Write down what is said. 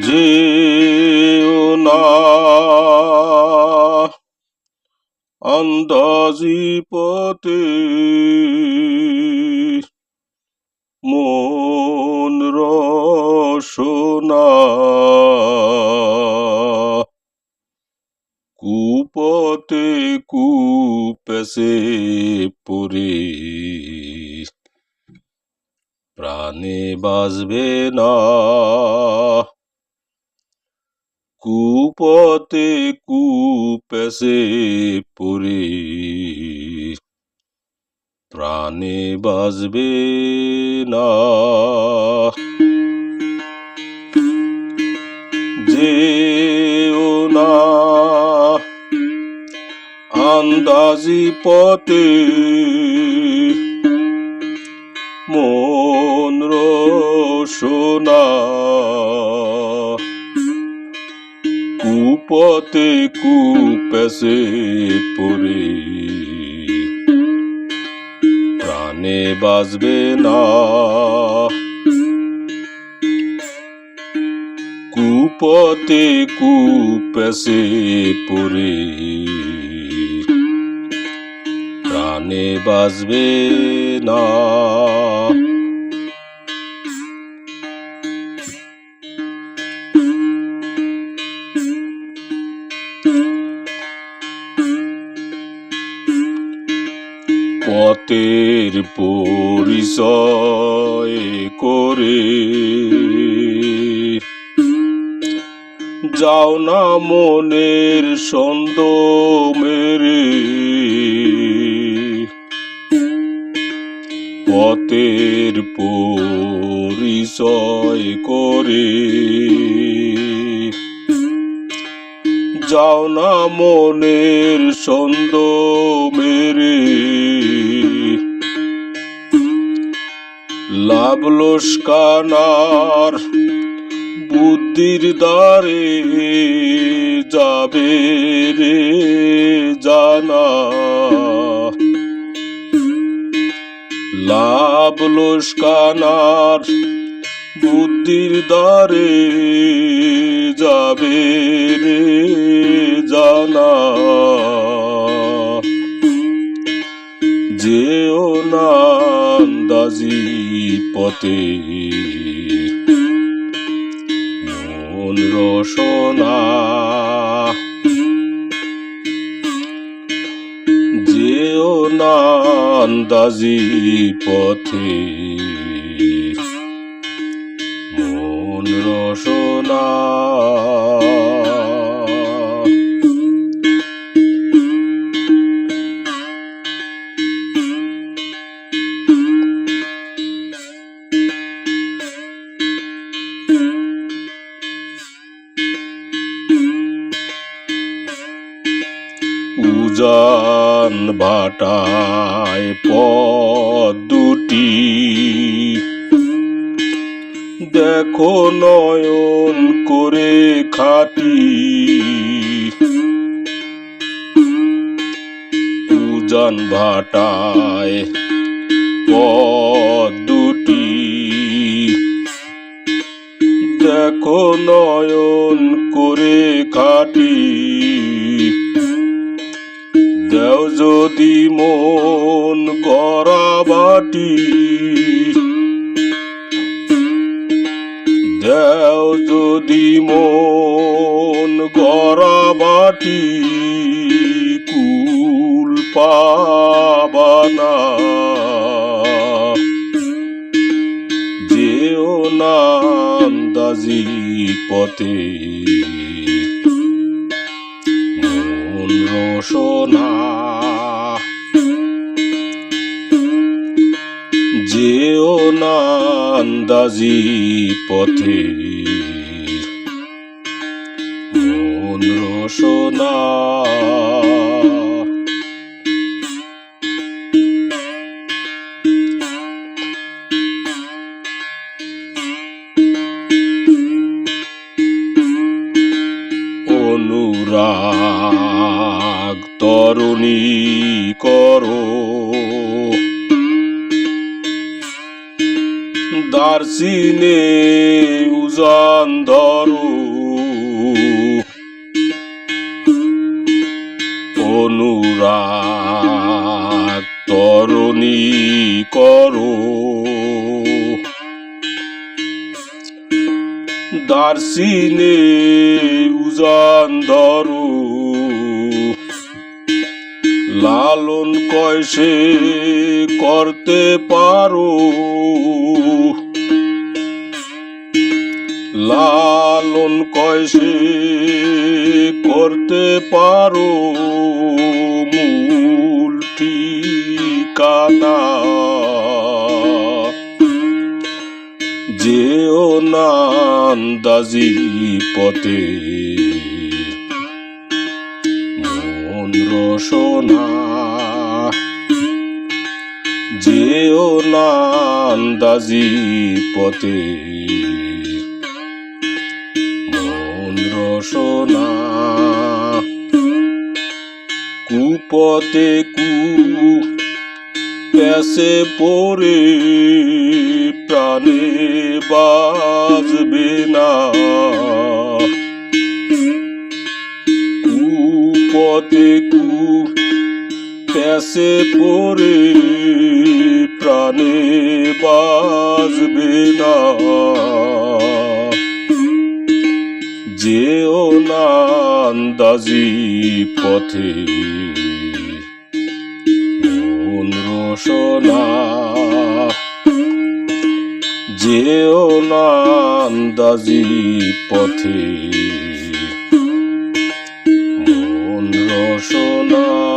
যেও না। আন্দাজি পথে মন রসনা। কুপতে কুপেসে পড়ে প্রাণে বাজবে না। কুপতে কুপেসে পড়ে প্রাণে বাজবে না। যেও না আন্দাজি পথে কুপতে কুপেসে পড়ে। প্রাণে বাজবে না। কুপতে কুপেসে পড়ে। প্রাণে বাজবে না। পথের পরিচয় করে। যাও না মনের সন্দ মেরে। পথের পরিচয় করে। যাও না মনের সন্দ মেরে। লোসকানার বুদ্ধির দ্বারে যাবে রে জানা। লাভ লোসকানার বুদ্ধির দ্বারে যাবে রে জানা। পথে মন রসনা। যেও নান্দাজি পথে। মন রসনা। উজান বাটায় পদ দুটি। দেখো নয়ন করে খাটি। উজান ভাটায় পদ দুটি। দেখো নয়ন করে খাটি। দেও যদি মন বাটি, দেও যদি মন গড়া বাটি, কুল পাবানা। যেও না আন্দাজি পথে। মন রসনা যেও আন্দাজি পথে। মন রসনা অনুরাগ তরুণী করো। দার্সিনে উজান ধরো। অনুরাগ তরণী করো। দার্সিনে উজান ধরো। লালন কয়সে করতে পারো। লালন কয়সে করতে পারো। মূল ঠিকানা যেও নান্দাজি পথে মন রসনা। যেও পথে। মন রসনা। কুপতে কু প্যাসে পড়ে প্রাণে বাজবে না। প্যাসে পড়ে, প্রাণে বাজবে না। যেও নান্দাজি পথে, মন রসনা যেও নান্দাজি পথে, মন রসনা